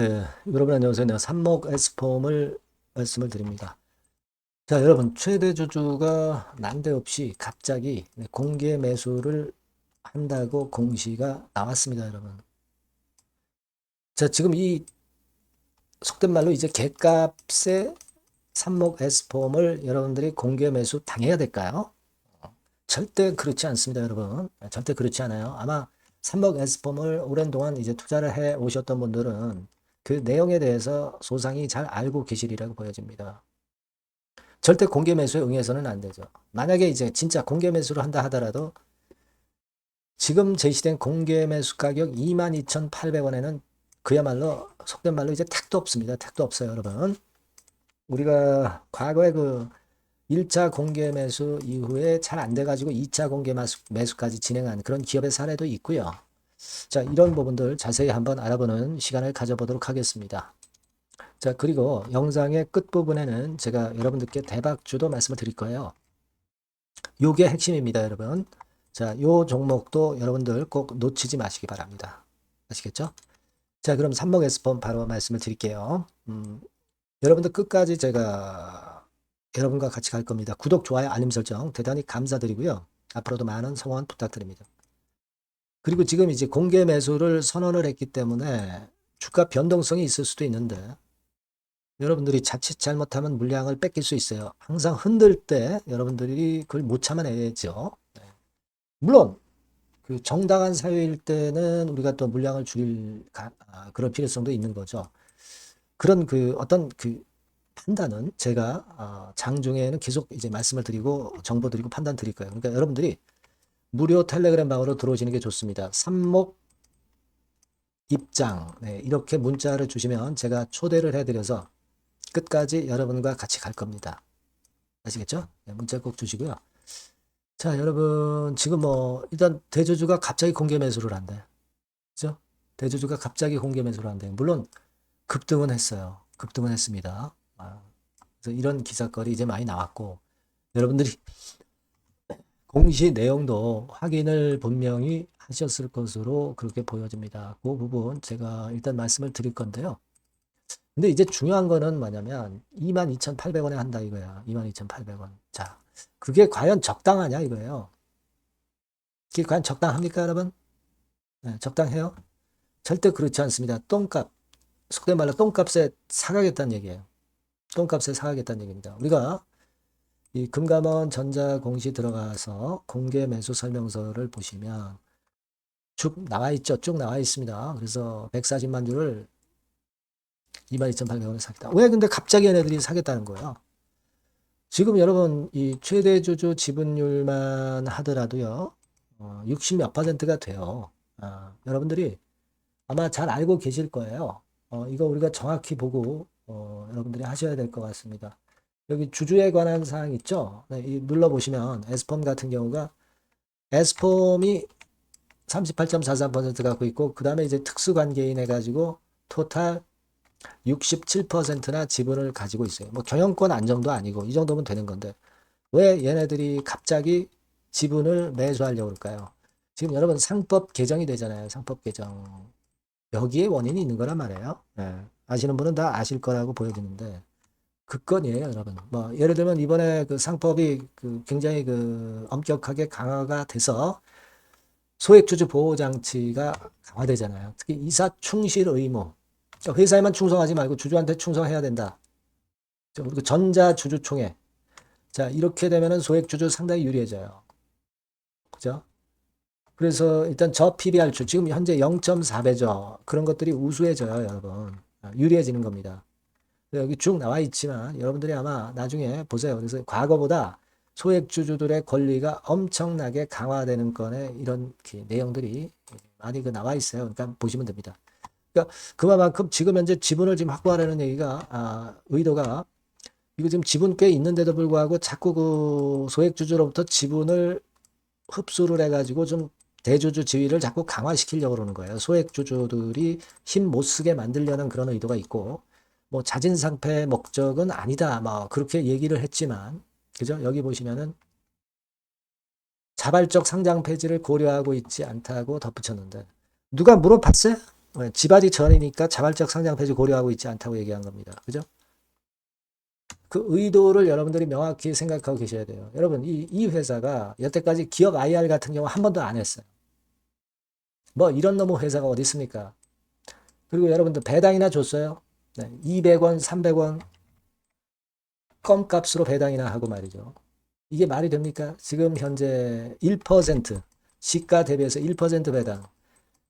네, 여러분 안녕하세요. 내가 삽목 S폼을 말씀을 드립니다. 자, 여러분 최대 주주가 난데없이 갑자기 네, 공개 매수를 한다고 공시가 나왔습니다, 여러분. 자, 지금 이 속된 말로 이제 개값의 삽목 S폼을 여러분들이 공개 매수 당해야 될까요? 절대 그렇지 않습니다, 여러분. 절대 그렇지 않아요. 아마 삽목 S폼을 오랜 동안 이제 투자를 해 오셨던 분들은 그 내용에 대해서 소상히 잘 알고 계시리라고 보여집니다. 절대 공개 매수에 응해서는 안 되죠. 만약에 이제 진짜 공개 매수를 한다 하더라도 지금 제시된 공개 매수 가격 22,800원에는 그야말로 속된 말로 이제 택도 없습니다. 택도 없어요, 여러분. 우리가 과거에 그 1차 공개 매수 이후에 잘 안 돼가지고 2차 공개 매수, 매수까지 진행한 그런 기업의 사례도 있고요. 자, 이런 부분들 자세히 한번 알아보는 시간을 가져보도록 하겠습니다. 자, 그리고 영상의 끝부분에는 제가 여러분들께 대박주도 말씀을 드릴 거예요. 요게 핵심입니다, 여러분. 자, 요 종목도 여러분들 꼭 놓치지 마시기 바랍니다. 아시겠죠? 자, 그럼 삼목 S폼 바로 말씀을 드릴게요. 음, 여러분들 끝까지 제가 여러분과 같이 갈 겁니다. 구독, 좋아요, 알림 설정 대단히 감사드리고요. 앞으로도 많은 성원 부탁드립니다. 그리고 지금 이제 공개 매수를 선언을 했기 때문에 주가 변동성이 있을 수도 있는데 여러분들이 자칫 잘못하면 물량을 뺏길 수 있어요. 항상 흔들 때 여러분들이 그걸 못 참아내죠. 네. 물론 그 정당한 사유일 때는 우리가 또 물량을 줄일 가, 아, 그런 필요성도 있는 거죠. 그런 그 어떤 그 판단은 제가 어, 장중에는 계속 이제 말씀을 드리고 정보 드리고 판단 드릴 거예요. 그러니까 여러분들이 무료 텔레그램 방으로 들어오시는 게 좋습니다. 삽목 입장 네, 이렇게 문자를 주시면 제가 초대를 해드려서 끝까지 여러분과 같이 갈 겁니다. 아시겠죠? 네, 문자 꼭 주시고요. 자, 여러분 지금 뭐 일단 대주주가 갑자기 공개 매수를 한대. 그죠? 대주주가 갑자기 공개 매수를 한대. 물론 급등은 했어요. 급등은 했습니다. 아, 그래서 이런 기사거리 이제 많이 나왔고 여러분들이 공시 내용도 확인을 분명히 하셨을 것으로 그렇게 보여집니다. 그 부분 제가 일단 말씀을 드릴 건데요. 근데 이제 중요한 거는 뭐냐면 22,800원에 한다 이거야. 22,800원. 자, 그게 과연 적당하냐 이거예요. 그게 과연 적당합니까, 여러분? 네, 적당해요? 절대 그렇지 않습니다. 똥값. 속된 말로 똥값에 사가겠다는 얘기예요. 똥값에 사가겠다는 얘기입니다. 우리가 이 금감원 전자공시 들어가서 공개 매수 설명서를 보시면 쭉 나와 있죠. 쭉 나와 있습니다. 그래서 140만 주를 22,800원에 사겠다. 왜 근데 갑자기 얘네들이 사겠다는 거예요? 지금 여러분 이 최대 주주 지분율만 하더라도요. 어, 60몇 퍼센트가 돼요. 아, 여러분들이 아마 잘 알고 계실 거예요. 어, 이거 우리가 정확히 보고 어, 여러분들이 하셔야 될 것 같습니다. 여기 주주에 관한 사항 있죠? 네, 이 눌러보시면 에스폼 같은 경우가 에스폼이 38.43% 갖고 있고 그 다음에 이제 특수관계인 해가지고 토탈 67%나 지분을 가지고 있어요. 뭐 경영권 안정도 아니고 이 정도면 되는 건데 왜 얘네들이 갑자기 지분을 매수하려고 그럴까요? 지금 여러분 상법 개정이 되잖아요. 상법 개정. 여기에 원인이 있는 거란 말이에요. 네. 아시는 분은 다 아실 거라고 보여지는데 그 건이에요, 여러분. 뭐 예를 들면 이번에 그 상법이 그 굉장히 그 엄격하게 강화가 돼서 소액주주 보호 장치가 강화되잖아요. 특히 이사 충실 의무. 회사에만 충성하지 말고 주주한테 충성해야 된다. 그리고 전자 주주총회. 자, 이렇게 되면은 소액주주 상당히 유리해져요. 그죠? 그래서 일단 저 PBR주 지금 현재 0.4배죠. 그런 것들이 우수해져요, 여러분. 유리해지는 겁니다. 여기 쭉 나와 있지만 여러분들이 아마 나중에 보세요. 그래서 과거보다 소액주주들의 권리가 엄청나게 강화되는 건에 이런 내용들이 많이 그 나와 있어요. 그러니까 보시면 됩니다. 그러니까 그만큼 지금 현재 지분을 지금 확보하려는 얘기가 아, 의도가 이거 지금 지분 꽤 있는데도 불구하고 자꾸 그 소액주주로부터 지분을 흡수를 해가지고 좀 대주주 지위를 자꾸 강화시키려고 그러는 거예요. 소액주주들이 힘 못 쓰게 만들려는 그런 의도가 있고 뭐 자진상패 목적은 아니다. 뭐 그렇게 얘기를 했지만 그죠? 여기 보시면은 자발적 상장 폐지를 고려하고 있지 않다고 덧붙였는데 누가 물어봤어요? 왜? 지바디 전이니까 자발적 상장 폐지 고려하고 있지 않다고 얘기한 겁니다. 그죠? 그 의도를 여러분들이 명확히 생각하고 계셔야 돼요. 여러분, 이, 이 회사가 여태까지 기업 IR 같은 경우 한 번도 안 했어요. 뭐 이런 놈의 회사가 어디 있습니까? 그리고 여러분들 배당이나 줬어요. 네, 200원, 300원 껌값으로 배당이나 하고 말이죠. 이게 말이 됩니까? 지금 현재 1% 시가 대비해서 1% 배당.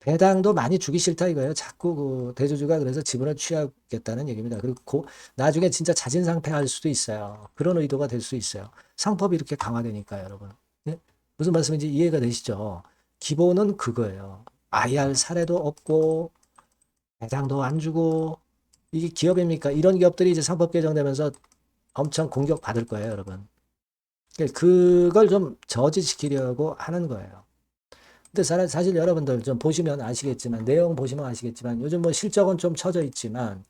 배당도 많이 주기 싫다 이거예요. 자꾸 그 대주주가 그래서 지분을 취하겠다는 얘기입니다. 그리고 고, 나중에 진짜 자진상폐할 수도 있어요. 그런 의도가 될 수 있어요. 상법이 이렇게 강화되니까 여러분. 네? 무슨 말씀인지 이해가 되시죠? 기본은 그거예요. IR 사례도 없고 배당도 안 주고 이게 기업입니까? 이런 기업들이 이제 상법 개정되면서 엄청 공격 받을 거예요, 여러분. 그걸 좀 저지시키려고 하는 거예요. 근데 사- 사실 여러분들 좀 보시면 아시겠지만 내용 보시면 아시겠지만 요즘 뭐 실적은 좀 처져 있지만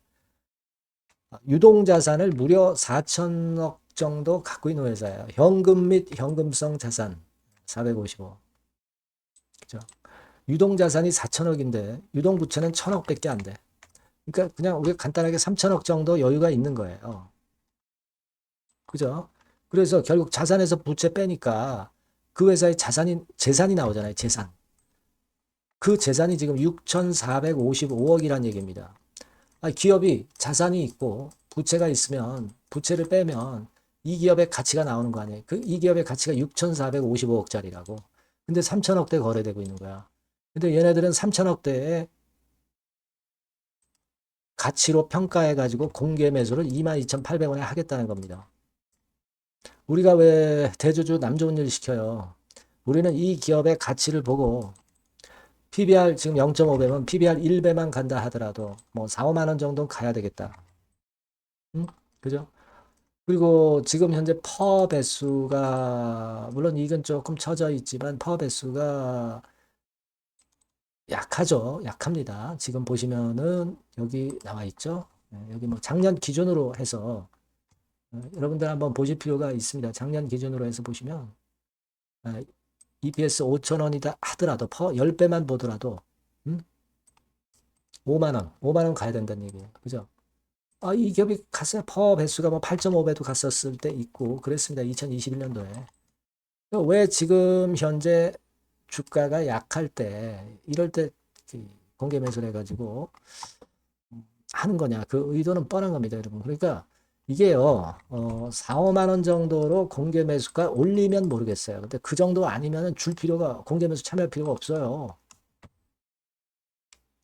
유동 자산을 무려 4천억 정도 갖고 있는 회사예요. 현금 및 현금성 자산 455. 그죠? 유동 자산이 4천억인데 유동 부채는 1천억밖에 안 돼. 그러니까 그냥 우리가 간단하게 3천억 정도 여유가 있는 거예요. 그죠? 그래서 결국 자산에서 부채 빼니까 그 회사의 자산이 재산이 나오잖아요. 재산. 그 재산이 지금 6,455억이란 얘기입니다. 아, 기업이 자산이 있고 부채가 있으면 부채를 빼면 이 기업의 가치가 나오는 거 아니에요. 그 이 기업의 가치가 6,455억짜리라고. 근데 3천억대 거래되고 있는 거야. 근데 얘네들은 3천억대에 가치로 평가해 가지고 공개 매수를 22,800원에 하겠다는 겁니다. 우리가 왜 대주주 남 좋은 일 시켜요? 우리는 이 기업의 가치를 보고 PBR 지금 0.5배면 PBR 1배만 간다 하더라도 뭐 4, 5만 원 정도는 가야 되겠다. 응? 그죠? 그리고 지금 현재 퍼 배수가 물론 이건 조금 처져 있지만 퍼 배수가 약하죠. 약합니다. 지금 보시면은 여기 나와 있죠. 네, 여기 뭐 작년 기준으로 해서 어, 여러분들 한번 보실 필요가 있습니다. 작년 기준으로 해서 보시면 아, EPS 5,000원이다 하더라도 퍼 10배만 보더라도 음? 5만 원, 5만 원 가야 된다는 얘기예요. 그죠? 아, 이 기업이 갔어요. 퍼 배수가 뭐 8.5배도 갔었을 때 있고 그랬습니다. 2021년도에. 왜 지금 현재 주가가 약할 때 이럴 때 공개 매수를 해가지고 하는 거냐? 그 의도는 뻔한 겁니다, 여러분. 그러니까 이게요, 어, 4, 5만 원 정도로 공개 매수가 올리면 모르겠어요. 근데 그 정도 아니면은 줄 필요가, 공개 매수 참여할 필요가 없어요.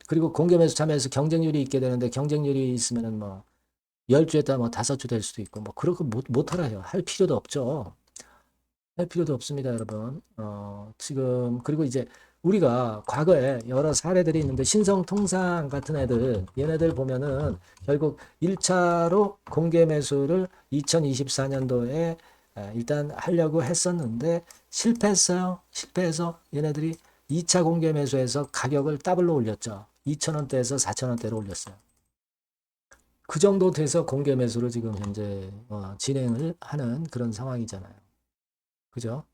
그리고 공개 매수 참여해서 경쟁률이 있게 되는데 경쟁률이 있으면은 뭐, 10주에다 뭐 5주 될 수도 있고, 뭐, 그렇게 못, 못하라 요. 할 필요도 없죠. 할 필요도 없습니다, 여러분. 어, 지금, 그리고 이제 우리가 과거에 여러 사례들이 있는데, 신성통상 같은 애들, 얘네들 보면은 결국 1차로 공개 매수를 2024년도에 일단 하려고 했었는데, 실패했어요. 실패해서 얘네들이 2차 공개 매수에서 가격을 더블로 올렸죠. 2,000원대에서 4,000원대로 올렸어요. 그 정도 돼서 공개 매수를 지금 현재 어, 진행을 하는 그런 상황이잖아요. 그죠?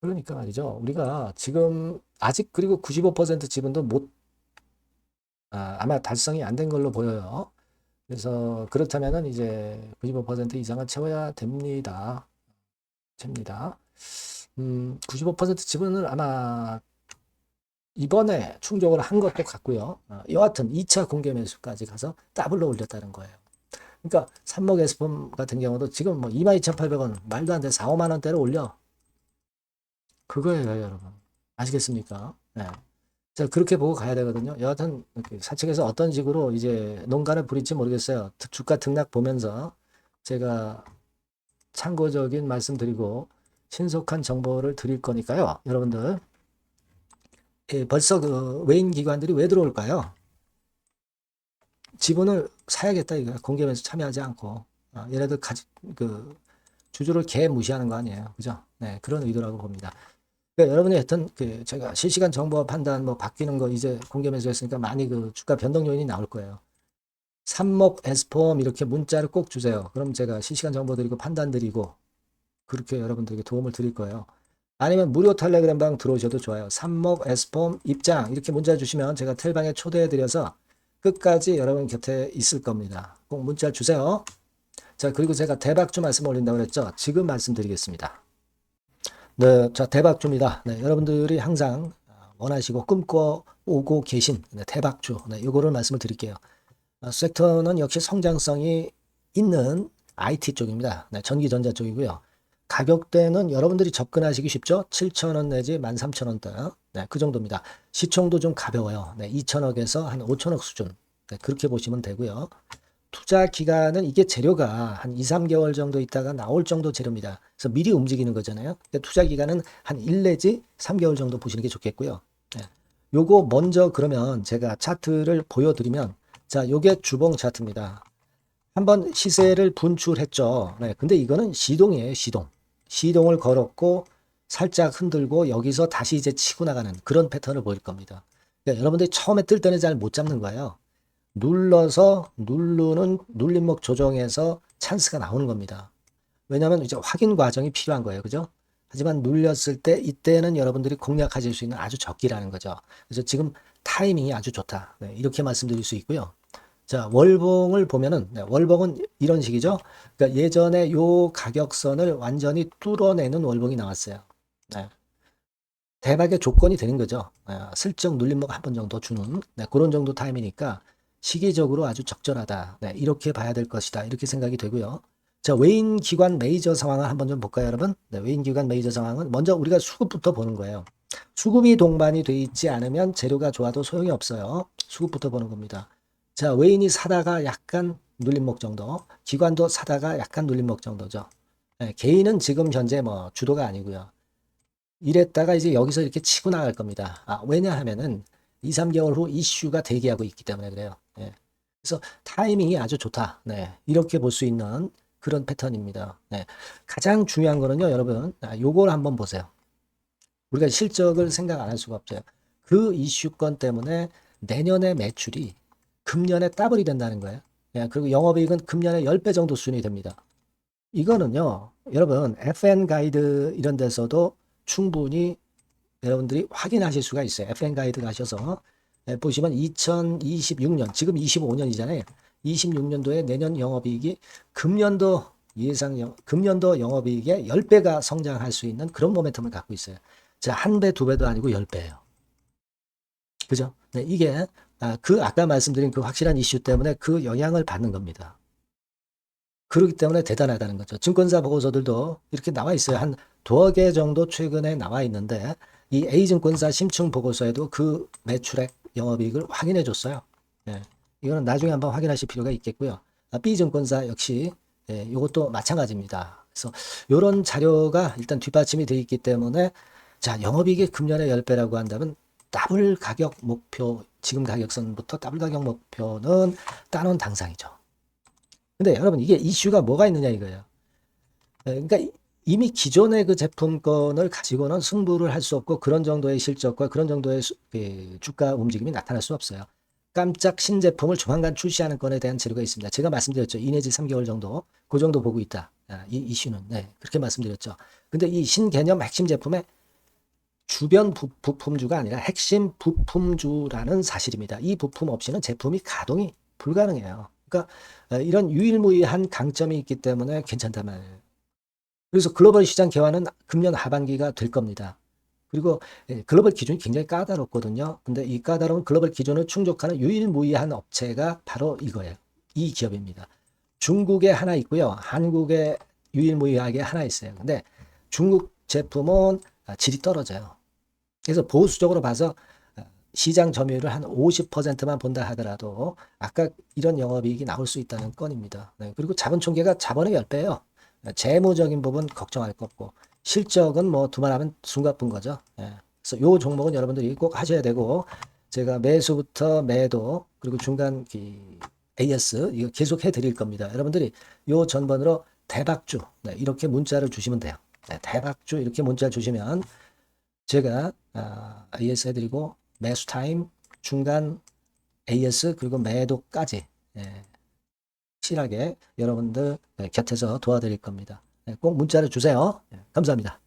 그러니까 말이죠. 우리가 지금 아직 그리고 95% 지분도 못, 아, 아마 달성이 안 된 걸로 보여요. 그래서 그렇다면은 이제 95% 이상은 채워야 됩니다. 됩니다. 음, 95% 지분을 아마 이번에 충족을 한 것도 같고요. 어, 여하튼 2차 공개 매수까지 가서 더블로 올렸다는 거예요. 그러니까 삼목 에스폼 같은 경우도 지금 뭐 22,800원 말도 안 돼 4, 5만 원대로 올려. 그거예요, 여러분. 아시겠습니까? 네. 자, 그렇게 보고 가야 되거든요. 여하튼 사측에서 어떤 식으로 이제 농간을 부릴지 모르겠어요. 주가 등락 보면서 제가 참고적인 말씀 드리고 신속한 정보를 드릴 거니까요. 여러분들 예, 벌써 그 외인 기관들이 왜 들어올까요? 지분을 사야겠다 이거야. 공개에서 참여하지 않고 아, 얘네들 가지 그 주주를 개 무시하는 거 아니에요, 그죠? 네, 그런 의도라고 봅니다. 그러니까 여러분이 하여튼 그 제가 실시간 정보 판단 뭐 바뀌는 거 이제 공개 매수했으니까 많이 그 주가 변동 요인이 나올 거예요. 삼목 에스폼 이렇게 문자를 꼭 주세요. 그럼 제가 실시간 정보 드리고 판단 드리고 그렇게 여러분들에게 도움을 드릴 거예요. 아니면 무료 텔레그램 방 들어오셔도 좋아요. 삼목 에스폼 입장 이렇게 문자 주시면 제가 텔방에 초대해 드려서 끝까지 여러분 곁에 있을 겁니다. 꼭 문자 주세요. 자, 그리고 제가 대박주 말씀 올린다고 그랬죠. 지금 말씀드리겠습니다. 네, 자, 대박주입니다. 네, 여러분들이 항상 원하시고 꿈꿔 오고 계신 네, 대박주. 네, 요거를 말씀을 드릴게요. 아, 섹터는 역시 성장성이 있는 IT 쪽입니다. 네, 전기전자 쪽이고요. 가격대는 여러분들이 접근하시기 쉽죠? 7,000원 내지 13,000원대. 네, 그 정도입니다. 시총도 좀 가벼워요. 네, 2천억에서 한 5천억 수준. 네, 그렇게 보시면 되고요. 투자 기간은 이게 재료가 한 2, 3개월 정도 있다가 나올 정도 재료입니다. 그래서 미리 움직이는 거잖아요. 투자 기간은 한 1 내지 3개월 정도 보시는 게 좋겠고요. 네. 요거 먼저 그러면 제가 차트를 보여드리면 자, 요게 주봉 차트입니다. 한번 시세를 분출했죠. 네, 근데 이거는 시동이에요, 시동. 시동을 걸었고 살짝 흔들고 여기서 다시 이제 치고 나가는 그런 패턴을 보일 겁니다. 그러니까 여러분들이 처음에 뜰 때는 잘 못 잡는 거예요. 눌러서 누르는 눌림목 조정에서 찬스가 나오는 겁니다. 왜냐하면 이제 확인 과정이 필요한 거예요. 그죠? 하지만 눌렸을 때 이때는 여러분들이 공략하실 수 있는 아주 적기라는 거죠. 그래서 지금 타이밍이 아주 좋다. 네, 이렇게 말씀드릴 수 있고요. 자, 월봉을 보면은 네, 월봉은 이런 식이죠. 그러니까 예전에 요 가격선을 완전히 뚫어내는 월봉이 나왔어요. 네. 대박의 조건이 되는 거죠. 네, 슬쩍 눌림목 한 번 정도 주는 네, 그런 정도 타임이니까 시기적으로 아주 적절하다. 네, 이렇게 봐야 될 것이다. 이렇게 생각이 되고요. 자, 외인 기관 메이저 상황을 한번 좀 볼까요, 여러분? 네, 외인 기관 메이저 상황은 먼저 우리가 수급부터 보는 거예요. 수급이 동반이 돼 있지 않으면 재료가 좋아도 소용이 없어요. 수급부터 보는 겁니다. 자, 외인이 사다가 약간 눌림목 정도, 기관도 사다가 약간 눌림목 정도죠. 네, 개인은 지금 현재 뭐 주도가 아니고요. 이랬다가 이제 여기서 이렇게 치고 나갈 겁니다. 아, 왜냐하면은 2, 3개월 후 이슈가 대기하고 있기 때문에 그래요. 네. 그래서 타이밍이 아주 좋다. 네. 이렇게 볼 수 있는 그런 패턴입니다. 네. 가장 중요한 거는요, 여러분. 아, 요걸 한번 보세요. 우리가 실적을 생각 안 할 수가 없어요. 그 이슈건 때문에 내년의 매출이 금년에 더블이 된다는 거예요. 예, 그리고 영업이익은 금년에 10배 정도 수준이 됩니다. 이거는요, 여러분, FN 가이드 이런 데서도 충분히 여러분들이 확인하실 수가 있어요. FN 가이드 가셔서 예, 보시면 2026년, 지금 25년이잖아요. 26년도에 내년 영업이익이 금년도 예상 영, 금년도 영업이익의 10배가 성장할 수 있는 그런 모멘텀을 갖고 있어요. 자, 한 배, 두 배도 아니고 10배예요. 그죠? 네, 이게 아, 그 아까 말씀드린 그 확실한 이슈 때문에 그 영향을 받는 겁니다. 그렇기 때문에 대단하다는 거죠. 증권사 보고서들도 이렇게 나와 있어요. 한 두어 개 정도 최근에 나와 있는데 이 A증권사 심층 보고서에도 그 매출액 영업이익을 확인해 줬어요. 예. 이거는 나중에 한번 확인하실 필요가 있겠고요. 아, B증권사 역시 예, 이것도 마찬가지입니다. 그래서 이런 자료가 일단 뒷받침이 되어 있기 때문에 자 영업이익이 금년에 10배라고 한다면 더블 가격 목표 지금 가격선부터 더블 가격 목표는 따놓은 당상이죠. 근데 여러분 이게 이슈가 뭐가 있느냐 이거예요. 예, 그러니까 이미 기존의 그 제품권을 가지고는 승부를 할 수 없고 그런 정도의 실적과 그런 정도의 수, 그 주가 움직임이 나타날 수 없어요. 깜짝 신제품을 조만간 출시하는 건에 대한 재료가 있습니다. 제가 말씀드렸죠. 2 내지 3개월 정도 그 정도 보고 있다. 아, 이 이슈는 네 그렇게 말씀드렸죠. 근데 이 신개념 핵심 제품의 주변 부, 부품주가 아니라 핵심 부품주라는 사실입니다. 이 부품 없이는 제품이 가동이 불가능해요. 그러니까 어, 이런 유일무이한 강점이 있기 때문에 괜찮단 말이에요. 그래서 글로벌 시장 개화는 금년 하반기가 될 겁니다. 그리고 예, 글로벌 기준이 굉장히 까다롭거든요. 근데 이 까다로운 글로벌 기준을 충족하는 유일무이한 업체가 바로 이거예요. 이 기업입니다. 중국에 하나 있고요. 한국에 유일무이하게 하나 있어요. 근데 중국 제품은 아, 질이 떨어져요. 그래서 보수적으로 봐서 아, 시장 점유율을 한 50%만 본다 하더라도 아까 이런 영업이익이 나올 수 있다는 건입니다. 네, 그리고 자본 총계가 자본의 10배예요. 재무적인 부분 걱정할 거 없고 실적은 뭐 두말하면 숨가쁜 거죠. 네. 그래서 요 종목은 여러분들이 꼭 하셔야 되고 제가 매수부터 매도 그리고 중간 AS 이거 계속 해드릴 겁니다. 여러분들이 요 전번으로 대박주 네, 이렇게 문자를 주시면 돼요. 네, 대박주 이렇게 문자 주시면 제가 아, AS 해드리고 매수 타임 중간 AS 그리고 매도까지 예, 실하게 여러분들 곁에서 도와드릴 겁니다. 꼭 문자를 주세요. 예, 감사합니다.